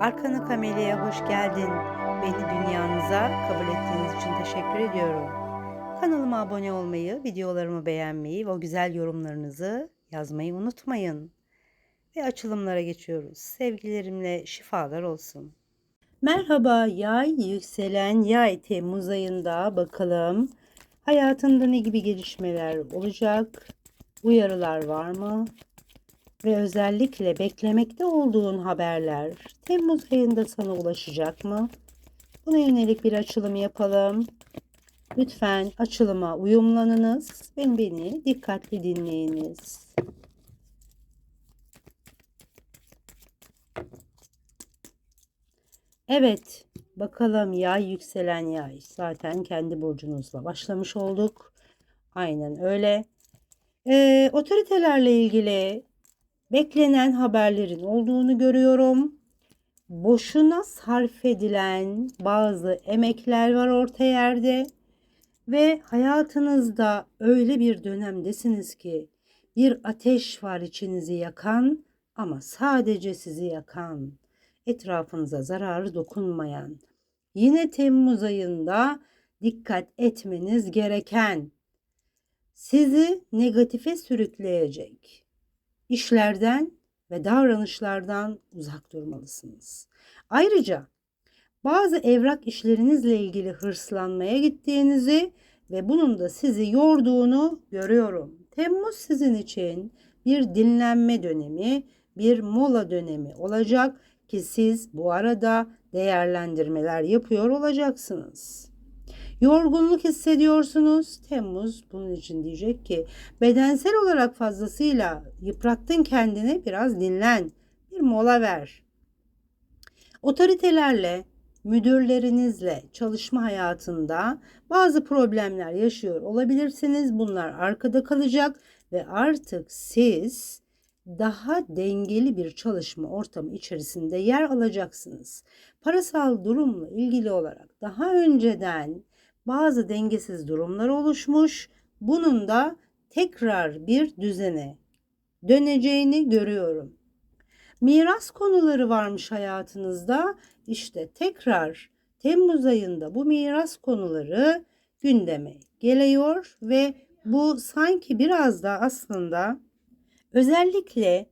Arkanı Kameli'ye hoş geldin. Beni dünyanıza kabul ettiğiniz için teşekkür ediyorum. Kanalıma abone olmayı, videolarımı beğenmeyi ve o güzel yorumlarınızı yazmayı unutmayın. Ve açılımlara geçiyoruz. Sevgilerimle şifalar olsun. Merhaba yay, yükselen yay Temmuz ayında bakalım. Hayatında ne gibi gelişmeler olacak? Uyarılar var mı? Ve özellikle beklemekte olduğun haberler Temmuz ayında sana ulaşacak mı? Buna yönelik bir açılım yapalım. Lütfen açılıma uyumlanınız ve beni dikkatli dinleyiniz. Evet, bakalım yay yükselen yay. Zaten kendi burcunuzla başlamış olduk. Aynen öyle. Ee, otoritelerle ilgili beklenen haberlerin olduğunu görüyorum. Boşuna sarf edilen bazı emekler var orta yerde ve hayatınızda öyle bir dönemdesiniz ki bir ateş var içinizi yakan ama sadece sizi yakan, etrafınıza zararı dokunmayan. Yine Temmuz ayında dikkat etmeniz gereken, sizi negatife sürükleyecek işlerden ve davranışlardan uzak durmalısınız. Ayrıca bazı evrak işlerinizle ilgili hırslanmaya gittiğinizi ve bunun da sizi yorduğunu görüyorum. Temmuz sizin için bir dinlenme dönemi, bir mola dönemi olacak ki siz bu arada değerlendirmeler yapıyor olacaksınız. Yorgunluk hissediyorsunuz. Temmuz bunun için diyecek ki bedensel olarak fazlasıyla yıprattın kendini biraz dinlen. Bir mola ver. Otoritelerle, müdürlerinizle çalışma hayatında bazı problemler yaşıyor olabilirsiniz. Bunlar arkada kalacak ve artık siz daha dengeli bir çalışma ortamı içerisinde yer alacaksınız. Parasal durumla ilgili olarak daha önceden bazı dengesiz durumlar oluşmuş. Bunun da tekrar bir düzene döneceğini görüyorum. Miras konuları varmış hayatınızda. İşte tekrar Temmuz ayında bu miras konuları gündeme geliyor ve bu sanki biraz da aslında özellikle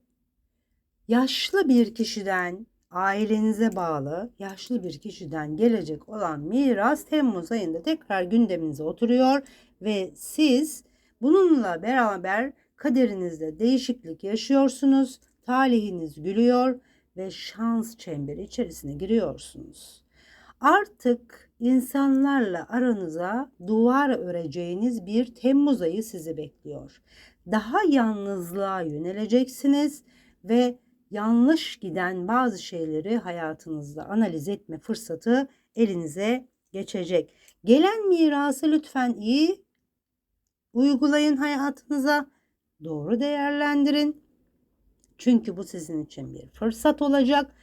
yaşlı bir kişiden ailenize bağlı yaşlı bir kişiden gelecek olan miras Temmuz ayında tekrar gündeminize oturuyor ve siz bununla beraber kaderinizde değişiklik yaşıyorsunuz. Talihiniz gülüyor ve şans çemberi içerisine giriyorsunuz. Artık insanlarla aranıza duvar öreceğiniz bir Temmuz ayı sizi bekliyor. Daha yalnızlığa yöneleceksiniz ve yanlış giden bazı şeyleri hayatınızda analiz etme fırsatı elinize geçecek. Gelen mirası lütfen iyi uygulayın hayatınıza. Doğru değerlendirin. Çünkü bu sizin için bir fırsat olacak.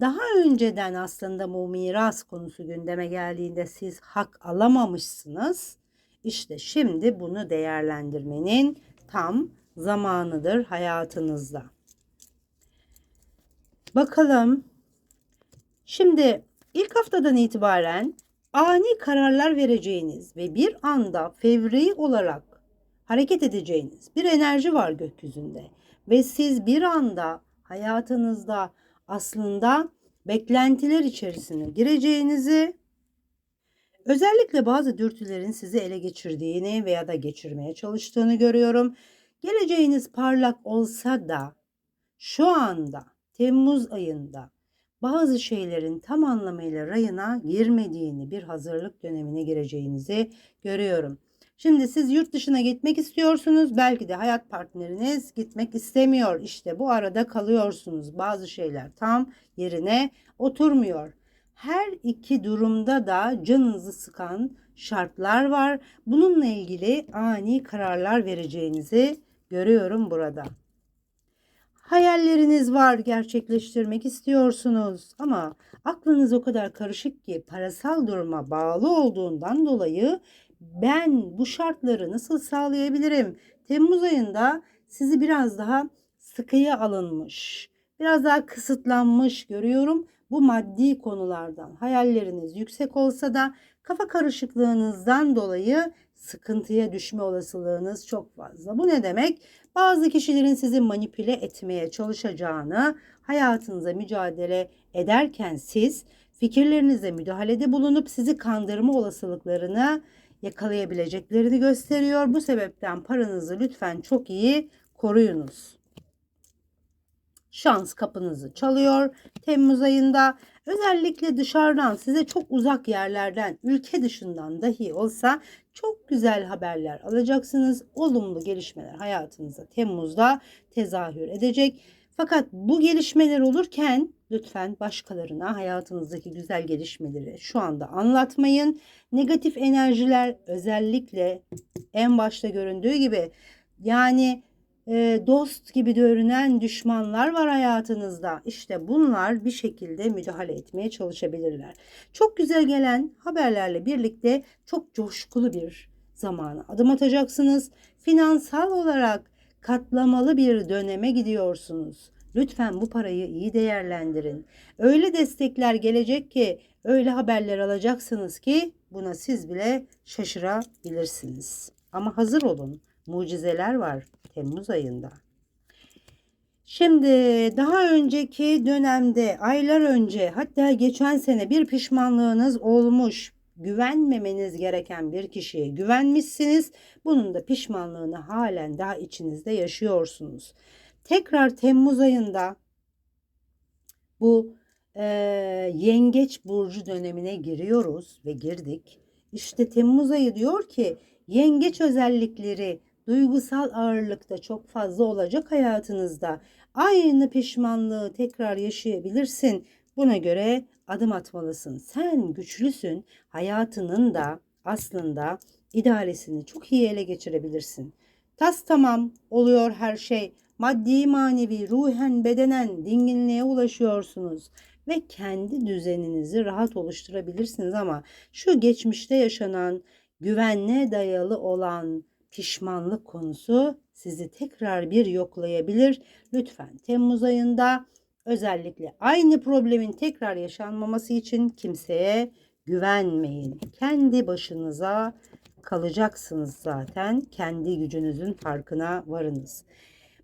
Daha önceden aslında bu miras konusu gündeme geldiğinde siz hak alamamışsınız. İşte şimdi bunu değerlendirmenin tam zamanıdır hayatınızda. Bakalım. Şimdi ilk haftadan itibaren ani kararlar vereceğiniz ve bir anda fevri olarak hareket edeceğiniz bir enerji var gökyüzünde ve siz bir anda hayatınızda aslında beklentiler içerisine gireceğinizi özellikle bazı dürtülerin sizi ele geçirdiğini veya da geçirmeye çalıştığını görüyorum. Geleceğiniz parlak olsa da şu anda Temmuz ayında bazı şeylerin tam anlamıyla rayına girmediğini, bir hazırlık dönemine gireceğinizi görüyorum. Şimdi siz yurt dışına gitmek istiyorsunuz. Belki de hayat partneriniz gitmek istemiyor. İşte bu arada kalıyorsunuz. Bazı şeyler tam yerine oturmuyor. Her iki durumda da canınızı sıkan şartlar var. Bununla ilgili ani kararlar vereceğinizi görüyorum burada. Hayalleriniz var, gerçekleştirmek istiyorsunuz ama aklınız o kadar karışık ki parasal duruma bağlı olduğundan dolayı ben bu şartları nasıl sağlayabilirim? Temmuz ayında sizi biraz daha sıkıya alınmış, biraz daha kısıtlanmış görüyorum. bu maddi konulardan hayalleriniz yüksek olsa da kafa karışıklığınızdan dolayı sıkıntıya düşme olasılığınız çok fazla. Bu ne demek? Bazı kişilerin sizi manipüle etmeye çalışacağını hayatınıza mücadele ederken siz fikirlerinize müdahalede bulunup sizi kandırma olasılıklarını yakalayabileceklerini gösteriyor. Bu sebepten paranızı lütfen çok iyi koruyunuz. Şans kapınızı çalıyor. Temmuz ayında özellikle dışarıdan size çok uzak yerlerden, ülke dışından dahi olsa çok güzel haberler alacaksınız. Olumlu gelişmeler hayatınıza Temmuz'da tezahür edecek. Fakat bu gelişmeler olurken lütfen başkalarına hayatınızdaki güzel gelişmeleri şu anda anlatmayın. Negatif enerjiler özellikle en başta göründüğü gibi yani e, dost gibi görünen düşmanlar var hayatınızda. İşte bunlar bir şekilde müdahale etmeye çalışabilirler. Çok güzel gelen haberlerle birlikte çok coşkulu bir zamana adım atacaksınız. Finansal olarak katlamalı bir döneme gidiyorsunuz. Lütfen bu parayı iyi değerlendirin. Öyle destekler gelecek ki, öyle haberler alacaksınız ki buna siz bile şaşırabilirsiniz. Ama hazır olun. Mucizeler var Temmuz ayında. Şimdi daha önceki dönemde, aylar önce, hatta geçen sene bir pişmanlığınız olmuş, güvenmemeniz gereken bir kişiye güvenmişsiniz. Bunun da pişmanlığını halen daha içinizde yaşıyorsunuz. Tekrar Temmuz ayında bu e, yengeç burcu dönemine giriyoruz ve girdik. İşte Temmuz ayı diyor ki yengeç özellikleri duygusal ağırlıkta çok fazla olacak hayatınızda. Aynı pişmanlığı tekrar yaşayabilirsin. Buna göre adım atmalısın. Sen güçlüsün. Hayatının da aslında idaresini çok iyi ele geçirebilirsin. Tas tamam oluyor her şey. Maddi, manevi, ruhen, bedenen dinginliğe ulaşıyorsunuz ve kendi düzeninizi rahat oluşturabilirsiniz ama şu geçmişte yaşanan güvenle dayalı olan pişmanlık konusu sizi tekrar bir yoklayabilir. Lütfen Temmuz ayında özellikle aynı problemin tekrar yaşanmaması için kimseye güvenmeyin. Kendi başınıza kalacaksınız zaten. Kendi gücünüzün farkına varınız.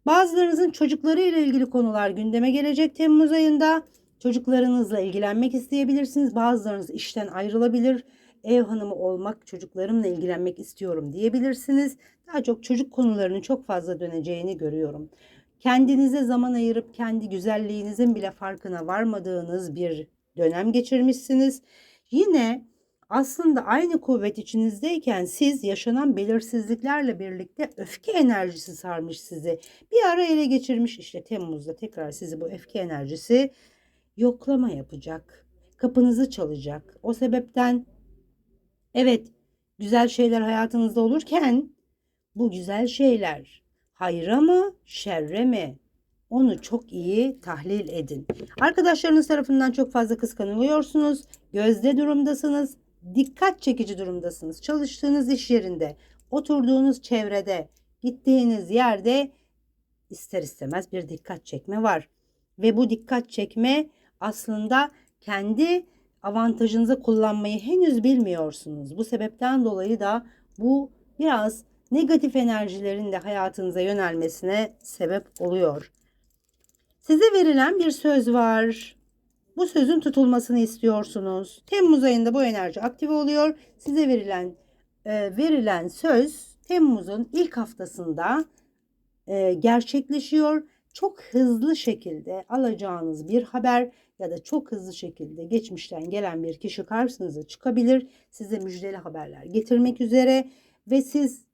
Bazılarınızın çocukları ile ilgili konular gündeme gelecek Temmuz ayında. Çocuklarınızla ilgilenmek isteyebilirsiniz. Bazılarınız işten ayrılabilir. Ev hanımı olmak, çocuklarımla ilgilenmek istiyorum diyebilirsiniz. Daha çok çocuk konularının çok fazla döneceğini görüyorum. Kendinize zaman ayırıp kendi güzelliğinizin bile farkına varmadığınız bir dönem geçirmişsiniz. Yine aslında aynı kuvvet içinizdeyken siz yaşanan belirsizliklerle birlikte öfke enerjisi sarmış sizi. Bir ara ele geçirmiş işte Temmuz'da tekrar sizi bu öfke enerjisi yoklama yapacak. Kapınızı çalacak. O sebepten evet güzel şeyler hayatınızda olurken bu güzel şeyler hayra mı şerre mi? Onu çok iyi tahlil edin. Arkadaşlarınız tarafından çok fazla kıskanılıyorsunuz. Gözde durumdasınız dikkat çekici durumdasınız. Çalıştığınız iş yerinde, oturduğunuz çevrede, gittiğiniz yerde ister istemez bir dikkat çekme var. Ve bu dikkat çekme aslında kendi avantajınıza kullanmayı henüz bilmiyorsunuz. Bu sebepten dolayı da bu biraz negatif enerjilerin de hayatınıza yönelmesine sebep oluyor. Size verilen bir söz var. Bu sözün tutulmasını istiyorsunuz. Temmuz ayında bu enerji aktive oluyor. Size verilen e, verilen söz Temmuz'un ilk haftasında e, gerçekleşiyor. Çok hızlı şekilde alacağınız bir haber ya da çok hızlı şekilde geçmişten gelen bir kişi karşınıza çıkabilir. Size müjdeli haberler getirmek üzere ve siz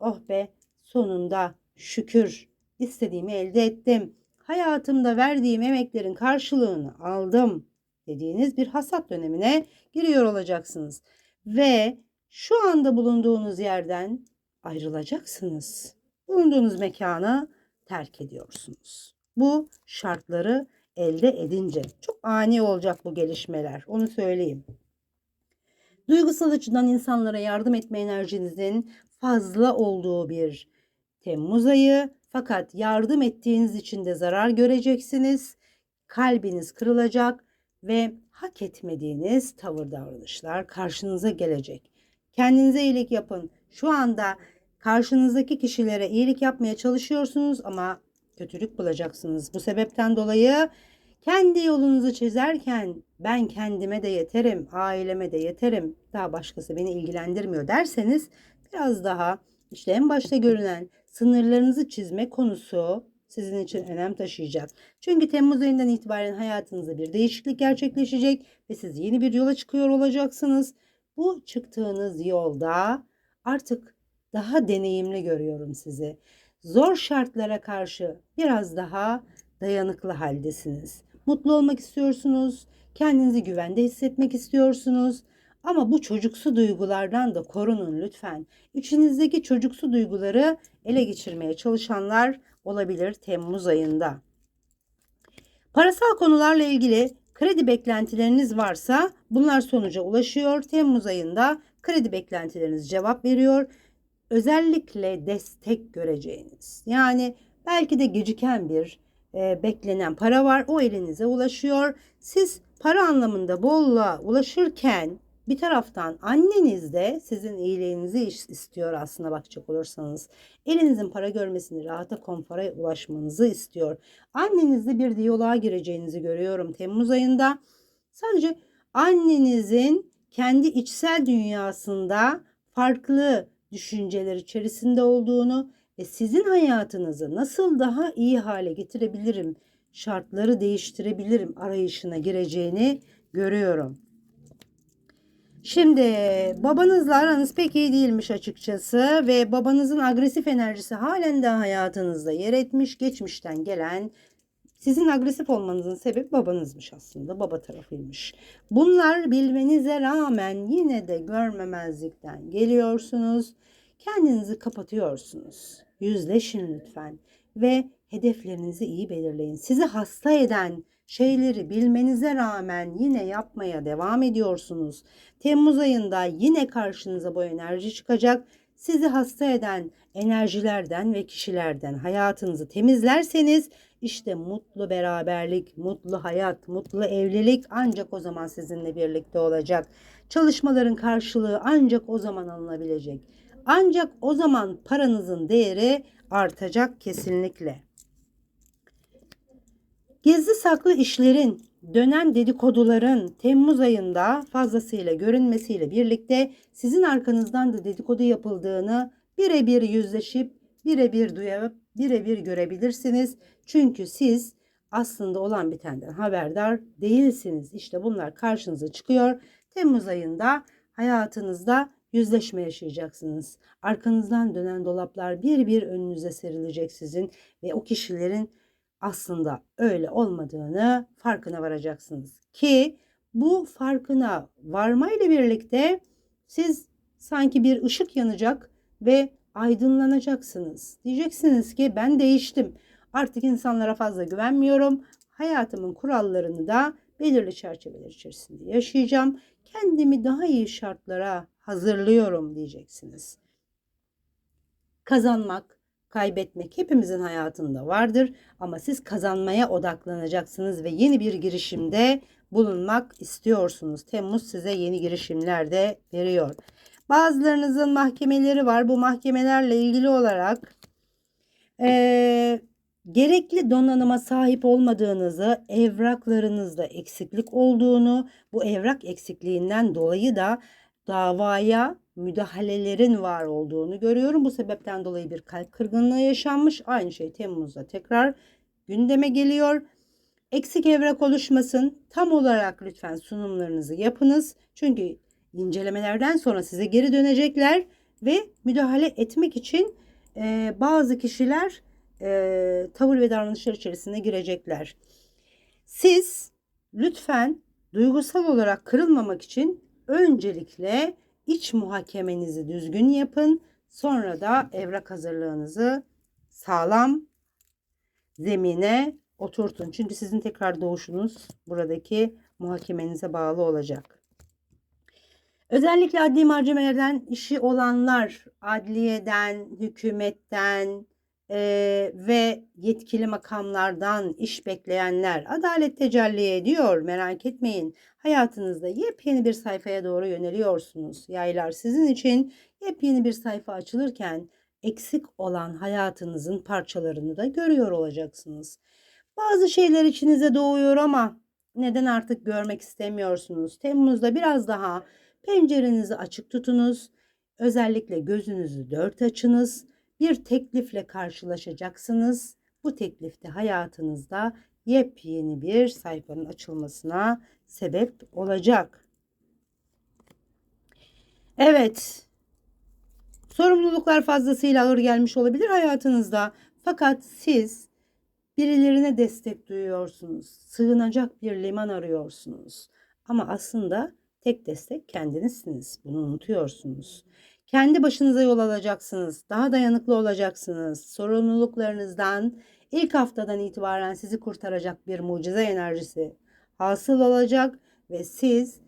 oh be sonunda şükür istediğimi elde ettim hayatımda verdiğim emeklerin karşılığını aldım dediğiniz bir hasat dönemine giriyor olacaksınız. Ve şu anda bulunduğunuz yerden ayrılacaksınız. Bulunduğunuz mekanı terk ediyorsunuz. Bu şartları elde edince çok ani olacak bu gelişmeler. Onu söyleyeyim. Duygusal açıdan insanlara yardım etme enerjinizin fazla olduğu bir Temmuz ayı fakat yardım ettiğiniz için de zarar göreceksiniz. Kalbiniz kırılacak ve hak etmediğiniz tavır davranışlar karşınıza gelecek. Kendinize iyilik yapın. Şu anda karşınızdaki kişilere iyilik yapmaya çalışıyorsunuz ama kötülük bulacaksınız. Bu sebepten dolayı kendi yolunuzu çizerken ben kendime de yeterim, aileme de yeterim, daha başkası beni ilgilendirmiyor derseniz biraz daha işte en başta görünen sınırlarınızı çizme konusu sizin için önem taşıyacak. Çünkü Temmuz ayından itibaren hayatınızda bir değişiklik gerçekleşecek ve siz yeni bir yola çıkıyor olacaksınız. Bu çıktığınız yolda artık daha deneyimli görüyorum sizi. Zor şartlara karşı biraz daha dayanıklı haldesiniz. Mutlu olmak istiyorsunuz, kendinizi güvende hissetmek istiyorsunuz. Ama bu çocuksu duygulardan da korunun lütfen. İçinizdeki çocuksu duyguları ele geçirmeye çalışanlar olabilir Temmuz ayında. Parasal konularla ilgili kredi beklentileriniz varsa bunlar sonuca ulaşıyor. Temmuz ayında kredi beklentileriniz cevap veriyor. Özellikle destek göreceğiniz. Yani belki de geciken bir e, beklenen para var. O elinize ulaşıyor. Siz para anlamında bolluğa ulaşırken bir taraftan anneniz de sizin iyiliğinizi istiyor aslında bakacak olursanız. Elinizin para görmesini, rahata, konfora ulaşmanızı istiyor. Annenizle bir diyaloğa gireceğinizi görüyorum Temmuz ayında. Sadece annenizin kendi içsel dünyasında farklı düşünceler içerisinde olduğunu ve sizin hayatınızı nasıl daha iyi hale getirebilirim, şartları değiştirebilirim arayışına gireceğini görüyorum. Şimdi babanızla aranız pek iyi değilmiş açıkçası ve babanızın agresif enerjisi halen de hayatınızda yer etmiş. Geçmişten gelen sizin agresif olmanızın sebebi babanızmış aslında. Baba tarafıymış. Bunlar bilmenize rağmen yine de görmemezlikten geliyorsunuz. Kendinizi kapatıyorsunuz. Yüzleşin lütfen ve hedeflerinizi iyi belirleyin. Sizi hasta eden şeyleri bilmenize rağmen yine yapmaya devam ediyorsunuz. Temmuz ayında yine karşınıza bu enerji çıkacak. Sizi hasta eden enerjilerden ve kişilerden hayatınızı temizlerseniz işte mutlu beraberlik, mutlu hayat, mutlu evlilik ancak o zaman sizinle birlikte olacak. Çalışmaların karşılığı ancak o zaman alınabilecek. Ancak o zaman paranızın değeri artacak kesinlikle. Gizli saklı işlerin, dönen dedikoduların Temmuz ayında fazlasıyla görünmesiyle birlikte sizin arkanızdan da dedikodu yapıldığını birebir yüzleşip birebir duyup birebir görebilirsiniz. Çünkü siz aslında olan bitenden haberdar değilsiniz. İşte bunlar karşınıza çıkıyor. Temmuz ayında hayatınızda yüzleşme yaşayacaksınız. Arkanızdan dönen dolaplar bir bir önünüze serilecek sizin ve o kişilerin aslında öyle olmadığını farkına varacaksınız. Ki bu farkına varmayla birlikte siz sanki bir ışık yanacak ve aydınlanacaksınız. Diyeceksiniz ki ben değiştim. Artık insanlara fazla güvenmiyorum. Hayatımın kurallarını da belirli çerçeveler içerisinde yaşayacağım. Kendimi daha iyi şartlara hazırlıyorum diyeceksiniz. Kazanmak, kaybetmek hepimizin hayatında vardır ama siz kazanmaya odaklanacaksınız ve yeni bir girişimde bulunmak istiyorsunuz. Temmuz size yeni girişimler de veriyor. Bazılarınızın mahkemeleri var. Bu mahkemelerle ilgili olarak e, gerekli donanıma sahip olmadığınızı, evraklarınızda eksiklik olduğunu, bu evrak eksikliğinden dolayı da davaya müdahalelerin var olduğunu görüyorum. Bu sebepten dolayı bir kalp kırgınlığı yaşanmış. Aynı şey Temmuz'da tekrar gündeme geliyor. Eksik evrak oluşmasın. Tam olarak lütfen sunumlarınızı yapınız. Çünkü incelemelerden sonra size geri dönecekler ve müdahale etmek için e, bazı kişiler e, tavır ve davranışlar içerisine girecekler. Siz lütfen duygusal olarak kırılmamak için öncelikle iç muhakemenizi düzgün yapın. Sonra da evrak hazırlığınızı sağlam zemine oturtun. Çünkü sizin tekrar doğuşunuz buradaki muhakemenize bağlı olacak. Özellikle adli malzemelerden işi olanlar, adliyeden, hükümetten, eee, ve yetkili makamlardan iş bekleyenler adalet tecelli ediyor. Merak etmeyin. Hayatınızda yepyeni bir sayfaya doğru yöneliyorsunuz. Yaylar sizin için yepyeni bir sayfa açılırken eksik olan hayatınızın parçalarını da görüyor olacaksınız. Bazı şeyler içinize doğuyor ama neden artık görmek istemiyorsunuz? Temmuz'da biraz daha pencerenizi açık tutunuz. Özellikle gözünüzü dört açınız. Bir teklifle karşılaşacaksınız. Bu teklifte hayatınızda yepyeni bir sayfanın açılmasına sebep olacak. Evet. Sorumluluklar fazlasıyla ağır gelmiş olabilir hayatınızda. Fakat siz birilerine destek duyuyorsunuz. Sığınacak bir liman arıyorsunuz. Ama aslında tek destek kendinizsiniz. Bunu unutuyorsunuz. Kendi başınıza yol alacaksınız. Daha dayanıklı olacaksınız. Sorumluluklarınızdan ilk haftadan itibaren sizi kurtaracak bir mucize enerjisi hasıl olacak ve siz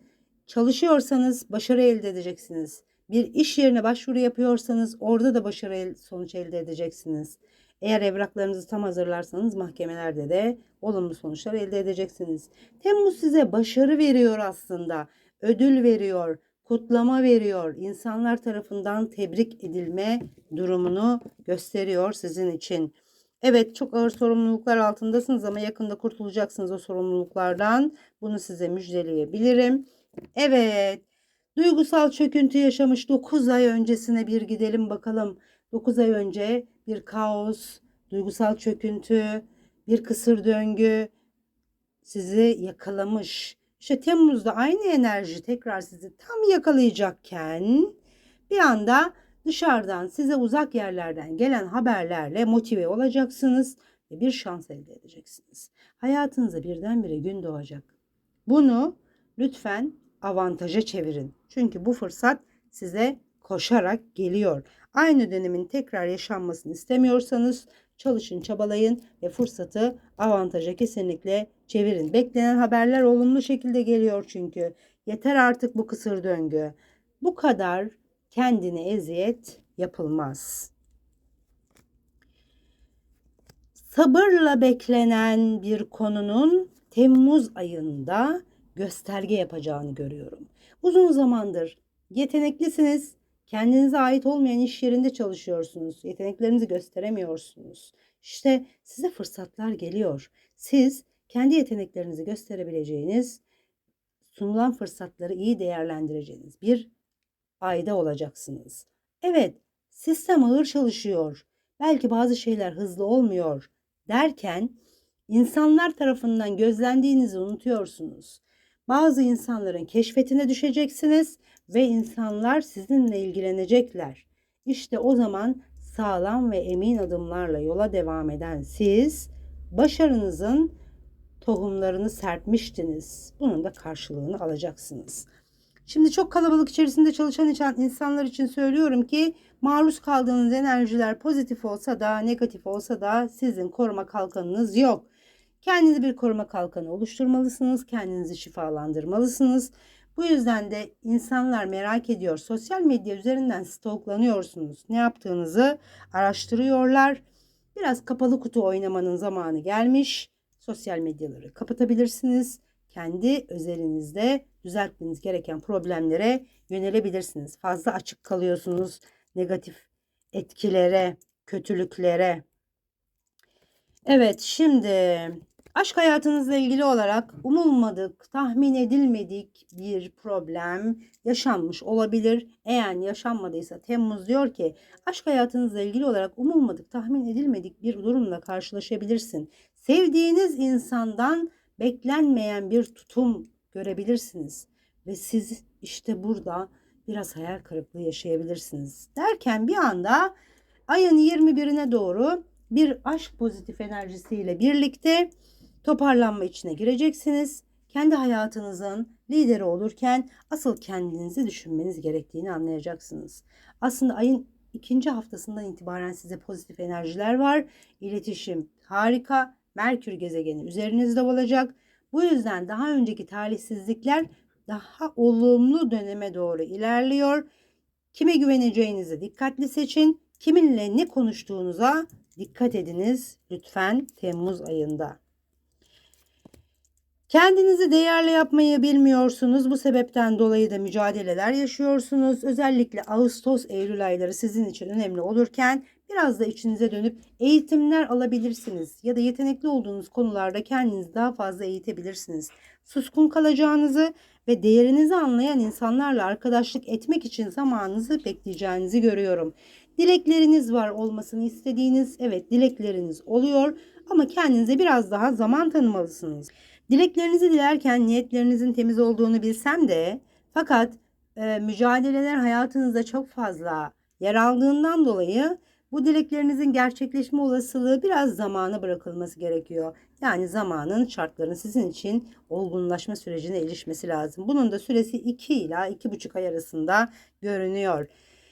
çalışıyorsanız başarı elde edeceksiniz. Bir iş yerine başvuru yapıyorsanız orada da başarı el- sonuç elde edeceksiniz. Eğer evraklarınızı tam hazırlarsanız mahkemelerde de olumlu sonuçlar elde edeceksiniz. Temmuz size başarı veriyor aslında. Ödül veriyor, kutlama veriyor. İnsanlar tarafından tebrik edilme durumunu gösteriyor sizin için. Evet çok ağır sorumluluklar altındasınız ama yakında kurtulacaksınız o sorumluluklardan. Bunu size müjdeleyebilirim. Evet. Duygusal çöküntü yaşamış 9 ay öncesine bir gidelim bakalım. 9 ay önce bir kaos, duygusal çöküntü, bir kısır döngü sizi yakalamış. İşte Temmuz'da aynı enerji tekrar sizi tam yakalayacakken bir anda dışarıdan size uzak yerlerden gelen haberlerle motive olacaksınız ve bir şans elde edeceksiniz. Hayatınıza birdenbire gün doğacak. Bunu lütfen avantaja çevirin. Çünkü bu fırsat size koşarak geliyor. Aynı dönemin tekrar yaşanmasını istemiyorsanız çalışın, çabalayın ve fırsatı avantaja kesinlikle çevirin. Beklenen haberler olumlu şekilde geliyor çünkü. Yeter artık bu kısır döngü. Bu kadar kendine eziyet yapılmaz. Sabırla beklenen bir konunun Temmuz ayında gösterge yapacağını görüyorum. Uzun zamandır yeteneklisiniz, kendinize ait olmayan iş yerinde çalışıyorsunuz, yeteneklerinizi gösteremiyorsunuz. İşte size fırsatlar geliyor. Siz kendi yeteneklerinizi gösterebileceğiniz, sunulan fırsatları iyi değerlendireceğiniz bir ayda olacaksınız. Evet, sistem ağır çalışıyor. Belki bazı şeyler hızlı olmuyor derken insanlar tarafından gözlendiğinizi unutuyorsunuz. Bazı insanların keşfetine düşeceksiniz ve insanlar sizinle ilgilenecekler. İşte o zaman sağlam ve emin adımlarla yola devam eden siz başarınızın tohumlarını serpmiştiniz. Bunun da karşılığını alacaksınız. Şimdi çok kalabalık içerisinde çalışan insanlar için söylüyorum ki maruz kaldığınız enerjiler pozitif olsa da negatif olsa da sizin koruma kalkanınız yok. Kendinize bir koruma kalkanı oluşturmalısınız. Kendinizi şifalandırmalısınız. Bu yüzden de insanlar merak ediyor. Sosyal medya üzerinden stalklanıyorsunuz. Ne yaptığınızı araştırıyorlar. Biraz kapalı kutu oynamanın zamanı gelmiş. Sosyal medyaları kapatabilirsiniz. Kendi özelinizde düzeltmeniz gereken problemlere yönelebilirsiniz. Fazla açık kalıyorsunuz negatif etkilere, kötülüklere. Evet, şimdi aşk hayatınızla ilgili olarak umulmadık, tahmin edilmedik bir problem yaşanmış olabilir. Eğer yaşanmadıysa Temmuz diyor ki aşk hayatınızla ilgili olarak umulmadık, tahmin edilmedik bir durumla karşılaşabilirsin. Sevdiğiniz insandan beklenmeyen bir tutum görebilirsiniz ve siz işte burada biraz hayal kırıklığı yaşayabilirsiniz. Derken bir anda ayın 21'ine doğru bir aşk pozitif enerjisiyle birlikte toparlanma içine gireceksiniz. Kendi hayatınızın lideri olurken asıl kendinizi düşünmeniz gerektiğini anlayacaksınız. Aslında ayın ikinci haftasından itibaren size pozitif enerjiler var. İletişim harika. Merkür gezegeni üzerinizde olacak. Bu yüzden daha önceki talihsizlikler daha olumlu döneme doğru ilerliyor. Kime güveneceğinizi dikkatli seçin. Kiminle ne konuştuğunuza dikkat ediniz lütfen Temmuz ayında. Kendinizi değerli yapmayı bilmiyorsunuz. Bu sebepten dolayı da mücadeleler yaşıyorsunuz. Özellikle Ağustos, Eylül ayları sizin için önemli olurken biraz da içinize dönüp eğitimler alabilirsiniz. Ya da yetenekli olduğunuz konularda kendinizi daha fazla eğitebilirsiniz. Suskun kalacağınızı ve değerinizi anlayan insanlarla arkadaşlık etmek için zamanınızı bekleyeceğinizi görüyorum. Dilekleriniz var olmasını istediğiniz, evet dilekleriniz oluyor ama kendinize biraz daha zaman tanımalısınız. Dileklerinizi dilerken niyetlerinizin temiz olduğunu bilsem de fakat e, mücadeleler hayatınızda çok fazla yer aldığından dolayı bu dileklerinizin gerçekleşme olasılığı biraz zamana bırakılması gerekiyor. Yani zamanın şartlarının sizin için olgunlaşma sürecine ilişmesi lazım. Bunun da süresi 2 ila 2,5 ay arasında görünüyor.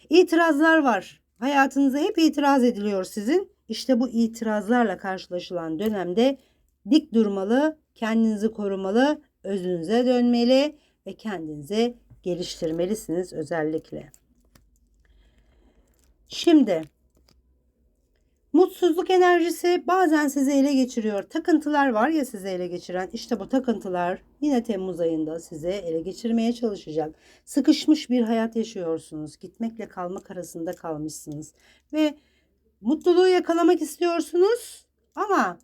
İtirazlar var. Hayatınıza hep itiraz ediliyor sizin. İşte bu itirazlarla karşılaşılan dönemde dik durmalı, kendinizi korumalı, özünüze dönmeli ve kendinizi geliştirmelisiniz özellikle. Şimdi mutsuzluk enerjisi bazen sizi ele geçiriyor. Takıntılar var ya sizi ele geçiren. İşte bu takıntılar yine Temmuz ayında size ele geçirmeye çalışacak. Sıkışmış bir hayat yaşıyorsunuz. Gitmekle kalmak arasında kalmışsınız ve mutluluğu yakalamak istiyorsunuz ama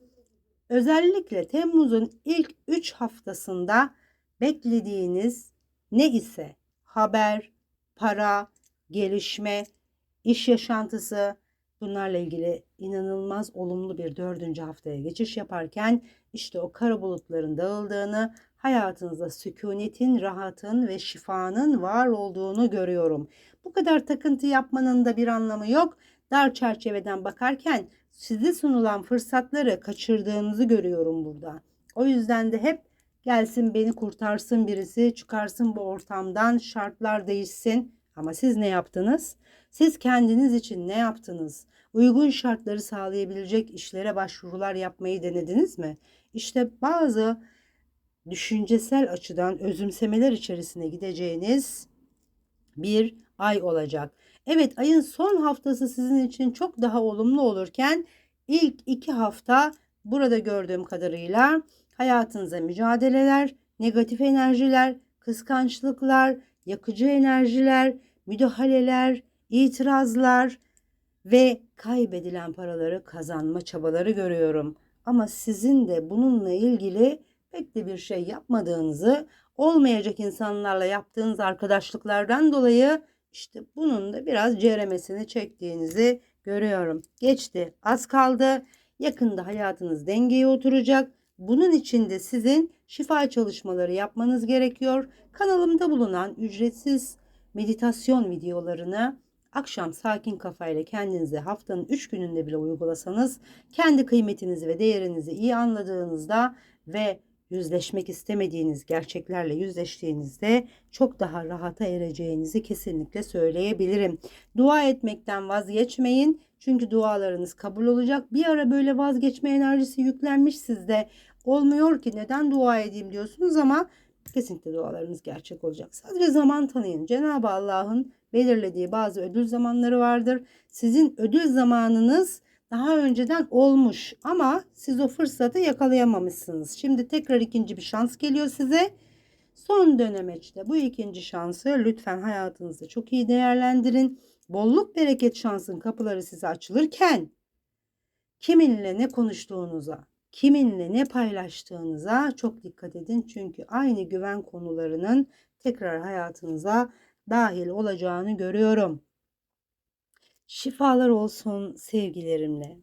Özellikle Temmuz'un ilk 3 haftasında beklediğiniz ne ise haber, para, gelişme, iş yaşantısı bunlarla ilgili inanılmaz olumlu bir dördüncü haftaya geçiş yaparken işte o kara bulutların dağıldığını, hayatınızda sükunetin, rahatın ve şifanın var olduğunu görüyorum. Bu kadar takıntı yapmanın da bir anlamı yok. Dar çerçeveden bakarken size sunulan fırsatları kaçırdığınızı görüyorum burada. O yüzden de hep gelsin beni kurtarsın birisi, çıkarsın bu ortamdan, şartlar değişsin. Ama siz ne yaptınız? Siz kendiniz için ne yaptınız? Uygun şartları sağlayabilecek işlere başvurular yapmayı denediniz mi? İşte bazı düşüncesel açıdan özümsemeler içerisine gideceğiniz bir ay olacak. Evet ayın son haftası sizin için çok daha olumlu olurken ilk iki hafta burada gördüğüm kadarıyla hayatınıza mücadeleler, negatif enerjiler, kıskançlıklar, yakıcı enerjiler, müdahaleler, itirazlar ve kaybedilen paraları kazanma çabaları görüyorum. Ama sizin de bununla ilgili pek de bir şey yapmadığınızı, olmayacak insanlarla yaptığınız arkadaşlıklardan dolayı işte bunun da biraz ceremesini çektiğinizi görüyorum. Geçti. Az kaldı. Yakında hayatınız dengeye oturacak. Bunun için de sizin şifa çalışmaları yapmanız gerekiyor. Kanalımda bulunan ücretsiz meditasyon videolarını akşam sakin kafayla kendinize haftanın 3 gününde bile uygulasanız kendi kıymetinizi ve değerinizi iyi anladığınızda ve yüzleşmek istemediğiniz gerçeklerle yüzleştiğinizde çok daha rahata ereceğinizi kesinlikle söyleyebilirim. Dua etmekten vazgeçmeyin. Çünkü dualarınız kabul olacak. Bir ara böyle vazgeçme enerjisi yüklenmiş sizde. Olmuyor ki neden dua edeyim diyorsunuz ama kesinlikle dualarınız gerçek olacak. Sadece zaman tanıyın. Cenab-ı Allah'ın belirlediği bazı ödül zamanları vardır. Sizin ödül zamanınız daha önceden olmuş ama siz o fırsatı yakalayamamışsınız. Şimdi tekrar ikinci bir şans geliyor size. Son dönemeçte bu ikinci şansı lütfen hayatınızda çok iyi değerlendirin. Bolluk bereket şansın kapıları size açılırken kiminle ne konuştuğunuza, kiminle ne paylaştığınıza çok dikkat edin. Çünkü aynı güven konularının tekrar hayatınıza dahil olacağını görüyorum. Şifalar olsun sevgilerimle.